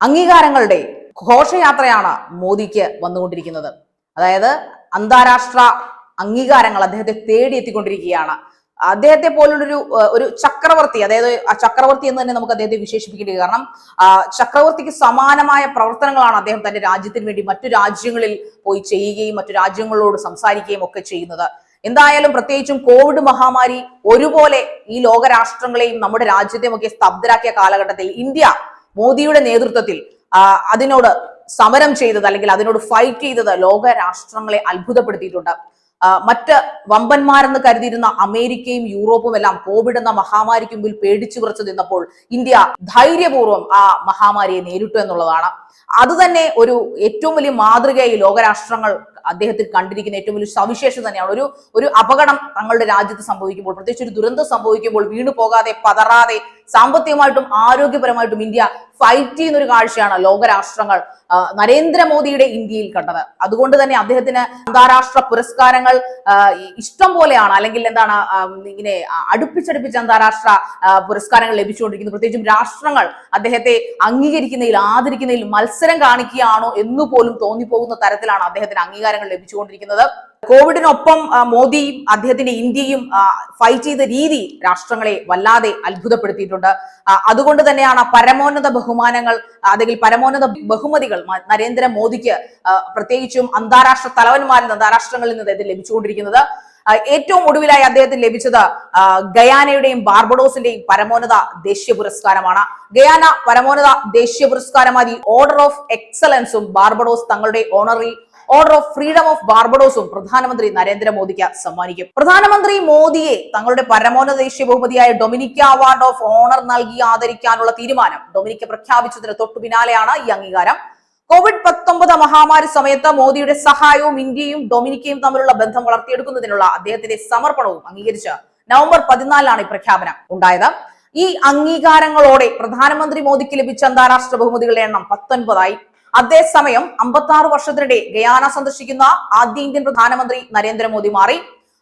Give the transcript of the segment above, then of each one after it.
അംഗീകാരങ്ങളുടെ ഘോഷയാത്രയാണ് മോദിക്ക് വന്നുകൊണ്ടിരിക്കുന്നത്. അതായത് അന്താരാഷ്ട്ര അംഗീകാരങ്ങൾ അദ്ദേഹത്തെ തേടി എത്തിക്കൊണ്ടിരിക്കുകയാണ് അദ്ദേഹത്തെ പോലുള്ളൊരു ഒരു ചക്രവർത്തി അതായത് ആ ചക്രവർത്തി എന്ന് തന്നെ നമുക്ക് അദ്ദേഹത്തെ വിശേഷിപ്പിക്കേണ്ടി കാരണം ചക്രവർത്തിക്ക് സമാനമായ പ്രവർത്തനങ്ങളാണ് അദ്ദേഹം തന്റെ രാജ്യത്തിന് വേണ്ടി മറ്റു രാജ്യങ്ങളിൽ പോയി ചെയ്യുകയും മറ്റു രാജ്യങ്ങളോട് സംസാരിക്കുകയും ഒക്കെ ചെയ്യുന്നത്. എന്തായാലും പ്രത്യേകിച്ചും കോവിഡ് മഹാമാരി ഒരുപോലെ ഈ ലോകരാഷ്ട്രങ്ങളെയും നമ്മുടെ രാജ്യത്തെയും ഒക്കെ സ്തബ്ധരാക്കിയ കാലഘട്ടത്തിൽ ഇന്ത്യ മോദിയുടെ നേതൃത്വത്തിൽ അതിനോട് സമരം ചെയ്തത് അല്ലെങ്കിൽ അതിനോട് ഫൈറ്റ് ചെയ്തത് ലോക രാഷ്ട്രങ്ങളെ അത്ഭുതപ്പെടുത്തിയിട്ടുണ്ട് മറ്റ് വമ്പന്മാരെന്ന് കരുതിയിരുന്ന അമേരിക്കയും യൂറോപ്പും എല്ലാം കോവിഡ് എന്ന മഹാമാരിക്ക് മുമ്പിൽ പേടിച്ചു കുറച്ച് നിന്നപ്പോൾ ഇന്ത്യ ധൈര്യപൂർവം ആ മഹാമാരിയെ നേരിട്ടു എന്നുള്ളതാണ്. അത് തന്നെ ഒരു ഏറ്റവും വലിയ മാതൃകയായി ലോകരാഷ്ട്രങ്ങൾ അദ്ദേഹത്തിൽ കണ്ടിരിക്കുന്ന ഏറ്റവും വലിയ സവിശേഷത തന്നെയാണ്. ഒരു ഒരു അപകടം തങ്ങളുടെ രാജ്യത്ത് സംഭവിക്കുമ്പോൾ പ്രത്യേകിച്ച് ഒരു ദുരന്തം സംഭവിക്കുമ്പോൾ വീണു പോകാതെ പതറാതെ സാമ്പത്തികമായിട്ടും ആരോഗ്യപരമായിട്ടും ഇന്ത്യ ഫൈറ്റ് ചെയ്യുന്ന ഒരു കാഴ്ചയാണ് ലോകരാഷ്ട്രങ്ങൾ നരേന്ദ്രമോദിയുടെ ഇന്ത്യയിൽ കണ്ടത്. അതുകൊണ്ട് തന്നെ അദ്ദേഹത്തിന് അന്താരാഷ്ട്ര പുരസ്കാരങ്ങൾ ഇഷ്ടം പോലെയാണ്. അല്ലെങ്കിൽ എന്താണ് ഇങ്ങനെ അടുപ്പിച്ചടുപ്പിച്ച് അന്താരാഷ്ട്ര പുരസ്കാരങ്ങൾ ലഭിച്ചുകൊണ്ടിരിക്കുന്നു. പ്രത്യേകിച്ചും രാഷ്ട്രങ്ങൾ അദ്ദേഹത്തെ അംഗീകരിക്കുന്നതിൽ ആദരിക്കുന്നതിൽ മത്സരം കാണിക്കുകയാണോ എന്ന് പോലും തോന്നിപ്പോകുന്ന തരത്തിലാണ് അദ്ദേഹത്തിന് അംഗീകാരങ്ങൾ ലഭിച്ചുകൊണ്ടിരിക്കുന്നത്. കോവിഡിനൊപ്പം മോദിയും അദ്ദേഹത്തിന്റെ ഇന്ത്യയും ഫൈറ്റ് ചെയ്ത രീതി രാഷ്ട്രങ്ങളെ വല്ലാതെ അത്ഭുതപ്പെടുത്തിയിട്ടുണ്ട്. അതുകൊണ്ട് തന്നെയാണ് പരമോന്നത ബഹുമാനങ്ങൾ അല്ലെങ്കിൽ പരമോന്നത ബഹുമതികൾ നരേന്ദ്ര നരേന്ദ്രമോദിക്ക് പ്രത്യേകിച്ചും അന്താരാഷ്ട്ര തലവന്മാരിൽ നിന്ന് അന്താരാഷ്ട്രങ്ങളിൽ നിന്ന് അദ്ദേഹത്തിന് ലഭിച്ചുകൊണ്ടിരിക്കുന്നത്. ഏറ്റവും ഒടുവിലായി അദ്ദേഹത്തിന് ലഭിച്ചത് ഗയാനയുടെയും ബാർബഡോസിന്റെയും പരമോന്നത ദേശീയ പുരസ്കാരമാണ്. ഗയാന പരമോന്നത ദേശീയ പുരസ്കാരമായി ഓർഡർ ഓഫ് എക്സലൻസും ബാർബഡോസ് തങ്ങളുടെ honorary order of freedom of ബാർബഡോസും പ്രധാനമന്ത്രി നരേന്ദ്രമോദിക്ക് സമ്മാനിക്കും. പ്രധാനമന്ത്രി മോദിയെ തങ്ങളുടെ പരമോന്നത ദേശീയ ബഹുമതിയായ ഡൊമിനിക്ക അവാർഡ് ഓഫ് ഓണർ നൽകി ആദരിക്കാനുള്ള തീരുമാനം ഡൊമിനിക്ക പ്രഖ്യാപിച്ചതിന് തൊട്ടു പിന്നാലെയാണ് ഈ അംഗീകാരം. കോവിഡ് പത്തൊമ്പത് മഹാമാരി സമയത്ത് മോദിയുടെ സഹായവും ഇന്ത്യയും ഡൊമിനിക്കയും തമ്മിലുള്ള ബന്ധം വളർത്തിയെടുക്കുന്നതിനുള്ള അദ്ദേഹത്തിന്റെ സമർപ്പണവും അംഗീകരിച്ച് നവംബർ പതിനാലിലാണ് ഈ പ്രഖ്യാപനം ഉണ്ടായത്. ഈ അംഗീകാരങ്ങളോടെ പ്രധാനമന്ത്രി മോദിക്ക് ലഭിച്ച അന്താരാഷ്ട്ര ബഹുമതികളുടെ എണ്ണം പത്തൊൻപതായി. അതേസമയം അമ്പത്തി ആറ് വർഷത്തിനിടെ ഗയാന സന്ദർശിക്കുന്ന ആദ്യ ഇന്ത്യൻ പ്രധാനമന്ത്രി നരേന്ദ്രമോദി മാറി.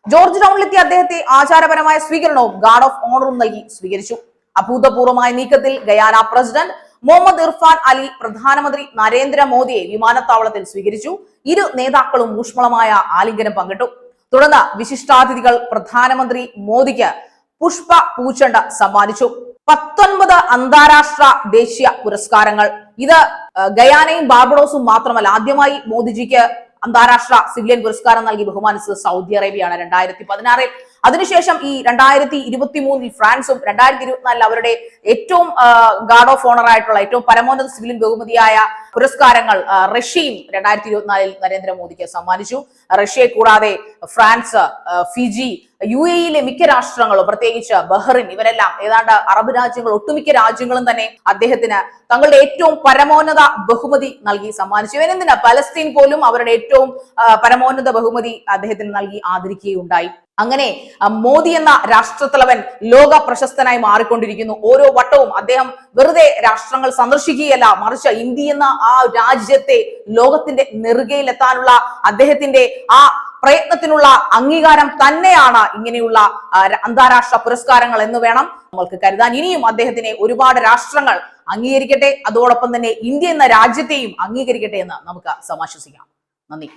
ജോർജ് ടൗണിലെത്തിയ അദ്ദേഹത്തെ ആചാരപരമായ സ്വീകരണവും ഗാർഡ് ഓഫ് ഓണറും നൽകി സ്വീകരിച്ചു. അഭൂതപൂർവമായ നീക്കത്തിൽ Guyana president Mohamed Irfaan Ali പ്രധാനമന്ത്രി നരേന്ദ്രമോദിയെ വിമാനത്താവളത്തിൽ സ്വീകരിച്ചു. ഇരു നേതാക്കളും ഊഷ്മളമായ ആലിംഗനം പങ്കിട്ടു. തുടർന്ന് വിശിഷ്ടാതിഥികൾ പ്രധാനമന്ത്രി മോദിക്ക് പുഷ്പ പൂച്ചണ്ട സമ്മാനിച്ചു. പത്തൊൻപത് അന്താരാഷ്ട്ര ദേശീയ പുരസ്കാരങ്ങൾ. ഇത് ഗയാനയും ബാർബഡോസും മാത്രമല്ല ആദ്യമായി മോദിജിക്ക് അന്താരാഷ്ട്ര സിവിലിയൻ പുരസ്കാരം നൽകി ബഹുമാനിച്ചത് സൗദി അറേബ്യയാണ് രണ്ടായിരത്തി പതിനാറിൽ. അതിനുശേഷം ഈ രണ്ടായിരത്തി ഇരുപത്തി മൂന്നിൽ ഫ്രാൻസും രണ്ടായിരത്തി ഇരുപത്തിനാലിൽ അവരുടെ ഏറ്റവും ഗാർഡ് ഓഫ് ഓണർ ആയിട്ടുള്ള ഏറ്റവും പരമോന്നത സിവിലിയൻ ബഹുമതിയായ പുരസ്കാരങ്ങൾ റഷ്യയും രണ്ടായിരത്തി ഇരുപത്തിനാലിൽ നരേന്ദ്രമോദിക്ക് സമ്മാനിച്ചു. റഷ്യയെ കൂടാതെ ഫ്രാൻസ് ഫിജി യു എയിലെ മിക്ക രാഷ്ട്രങ്ങളും പ്രത്യേകിച്ച് ബഹ്റിൻ ഇവരെല്ലാം ഏതാണ്ട് അറബ് രാജ്യങ്ങൾ ഒട്ടുമിക്ക രാജ്യങ്ങളും തന്നെ അദ്ദേഹത്തിന് തങ്ങളുടെ ഏറ്റവും പരമോന്നത ബഹുമതി നൽകി സമ്മാനിച്ചു. ഇവരെന്തിനാ പലസ്തീൻ പോലും അവരുടെ ഏറ്റവും പരമോന്നത ബഹുമതി അദ്ദേഹത്തിന് നൽകി ആദരിക്കുകയുണ്ടായി. അങ്ങനെ മോദി എന്ന രാഷ്ട്രത്തലവൻ ലോക പ്രശസ്തനായി മാറിക്കൊണ്ടിരിക്കുന്നു. ഓരോ വട്ടവും അദ്ദേഹം വെറുതെ രാഷ്ട്രങ്ങൾ സന്ദർശിക്കുകയല്ല മറിച്ച് ഇന്ത്യ എന്ന ആ രാജ്യത്തെ ലോകത്തിന്റെ നെറുകയിലെത്താനുള്ള അദ്ദേഹത്തിന്റെ ആ പ്രയത്നത്തിനുള്ള അംഗീകാരം തന്നെയാണ് ഇങ്ങനെയുള്ള അന്താരാഷ്ട്ര പുരസ്കാരങ്ങൾ എന്ന് വേണം നമ്മൾക്ക് കരുതാൻ. ഇനിയും അദ്ദേഹത്തിനെ ഒരുപാട് രാഷ്ട്രങ്ങൾ അംഗീകരിക്കട്ടെ അതോടൊപ്പം തന്നെ ഇന്ത്യ എന്ന രാജ്യത്തെയും അംഗീകരിക്കട്ടെ എന്ന് നമുക്ക് സമാശ്വസിക്കാം. നന്ദി.